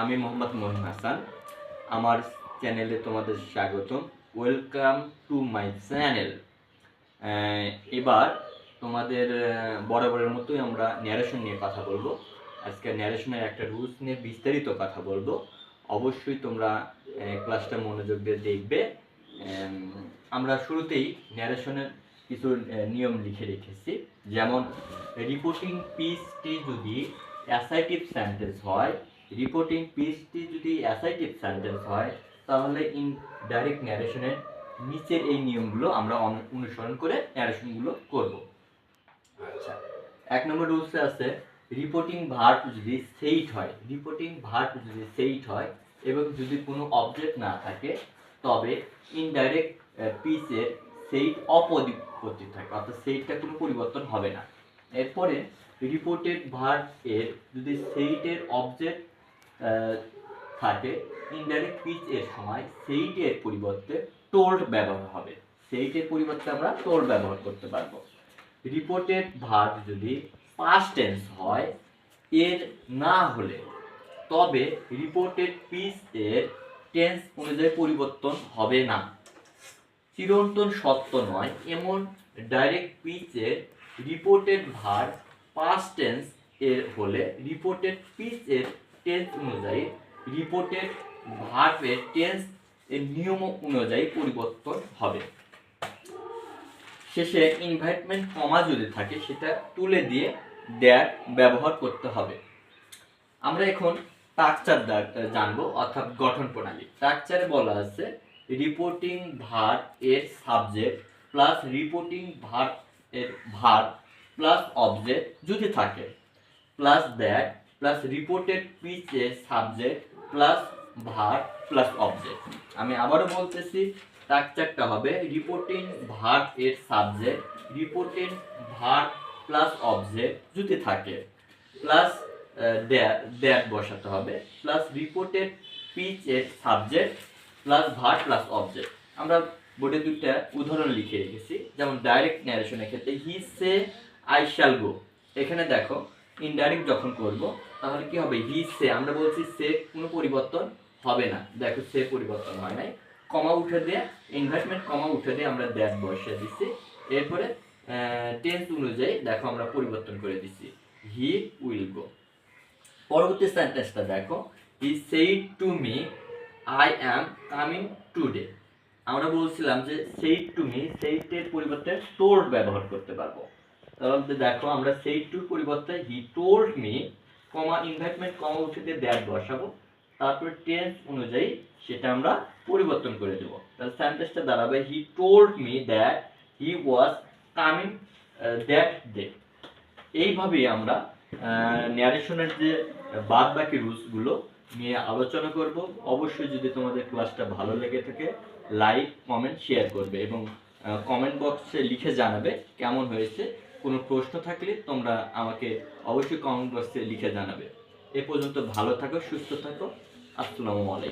আমি মোহাম্মদ মহিম হাসান। আমার চ্যানেলে তোমাদের স্বাগতম। ওয়েলকাম টু মাই চ্যানেল এবার তোমাদের বরাবরের মতোই আমরা ন্যারেশন নিয়ে কথা বলব। আজকে ন্যারেশনের একটা রুলস নিয়ে বিস্তারিত কথা বলব। অবশ্যই তোমরা ক্লাসটা মনোযোগ দিয়ে দেখবে। আমরা শুরুতেই ন্যারেশনের কিছু নিয়ম লিখে রেখেছি। যেমন রিপোর্টিং পিসটি যদি অ্যাসাইটিভ সেন্টেন্স হয় রিপোর্টিং পিসটি যদি অ্যাসাইটিভ সেন্টেন্স হয়, তাহলে ইন ডাইরেক্ট ন্যারেশনের নিচের এই নিয়মগুলো আমরা অনু- অনুসরণ করে ন্যারেশনগুলো করব। আচ্ছা এক নম্বর রুলসে আছে রিপোর্টিং ভার্ব যদি সেইট হয় রিপোর্টিং ভার্ব যদি সেইট হয় এবং যদি কোনো অবজেক্ট না থাকে, তবে ইনডাইরেক্ট পিসের সেইট অপরিবর্তিত থাকে, অর্থাৎ সেইটটা কোনো পরিবর্তন হবে না। এরপরে রিপোর্টেড ভার্ব এর যদি সেইটের অবজেক্ট থাকে। ইনডাইরেক্ট পিচ এর সময় সেইটের পরিবর্তে টোল্ড ব্যবহার হবে। সেইটের পরিবর্তে আমরা টোল্ড ব্যবহার করতে পারব। রিপোর্টেড ভার্ব যদি পাস্ট টেন্স হয়, এর না হলে তবে রিপোর্টেড পিচ এর টেন্স অনুযায়ী পরিবর্তন হবে না। চিরন্তন সত্য নয়, এমন ডাইরেক্ট পিচের রিপোর্টেড ভার পাস্ট টেন্স এর হলে রিপোর্টেড পিচ এর টেন্স অনুযায়ী রিপোর্টেড ভার্বের টেন্স এর নিয়ম অনুযায়ী পরিবর্তন হবে। শেষে ইনভাইটমেন্ট কমা যদি থাকে, সেটা তুলে দিয়ে দ্যাট ব্যবহার করতে হবে। আমরা এখন স্ট্রাকচার জানব, অর্থাৎ গঠন প্রণালী। স্ট্রাকচারে বলা আছে রিপোর্টিং ভার এর সাবজেক্ট প্লাস রিপোর্টিং ভার এর ভার প্লাস অবজেক্ট যদি থাকে plus that plus reported speech এর subject plus verb plus object আমি আবারও বলতেছি স্ট্রাকচারটা হবে রিপোর্টিং ভার এর subject reporting verb plus object যদি থাকে প্লাস দ্যাট বসাতে হবে প্লাস রিপোর্টেড পিচ এর subject plus verb plus object আমরা বোর্ডে দুইটা উদাহরণ লিখে রেখেছি, যেমন ডাইরেক্ট ন্যারেশনের ক্ষেত্রে হি সে আই শ্যাল গো এখানে দেখো ইনডাইরেক্ট যখন করব, তাহলে কি হবে? হি সে আমরা বলছি সে কোনো পরিবর্তন হবে না। দেখো সে পরিবর্তন হয় নাই। কমা উঠে দিয়ে ইনভেস্টমেন্ট কমা উঠে দিয়ে আমরা দ্যাট বসিয়ে দিচ্ছি। এরপরে টেন্স অনুযায়ী দেখো আমরা পরিবর্তন করে দিচ্ছি। হি উইল গো পরবর্তী সেন্টেন্সটা দেখো। He said to me I am coming today আমরা বলছিলাম যে সেইড টু মি সেইটের পরিবর্তে টোল্ড ব্যবহার করতে পারব। তাহলে দেখো আমরা সেই টুর পরিবর্তে হি টোল্ড মি কমা ইনভাইটমেন্ট কমা উঠে দিয়ে দ্যাট বসাবো। তারপর টেন্স অনুযায়ী সেটা আমরা পরিবর্তন করে দেবো। তাহলে সেন্টেন্সটা দাঁড়াবে he told me that he was coming that day এইভাবেই আমরা ন্যারেশনের যে বাদ বাকি রুলসগুলো নিয়ে আলোচনা করব। অবশ্যই যদি তোমাদের ক্লাসটা ভালো লেগে থাকে লাইক কমেন্ট শেয়ার করবে এবং কমেন্ট বক্সে লিখে জানাবে কেমন হয়েছে। কোনো প্রশ্ন থাকলে তোমরা আমাকে অবশ্যই কমেন্ট বক্সে লিখে জানাবে। এ পর্যন্ত ভালো থাকো, সুস্থ থাকো। আসসালামু আলাইকুম।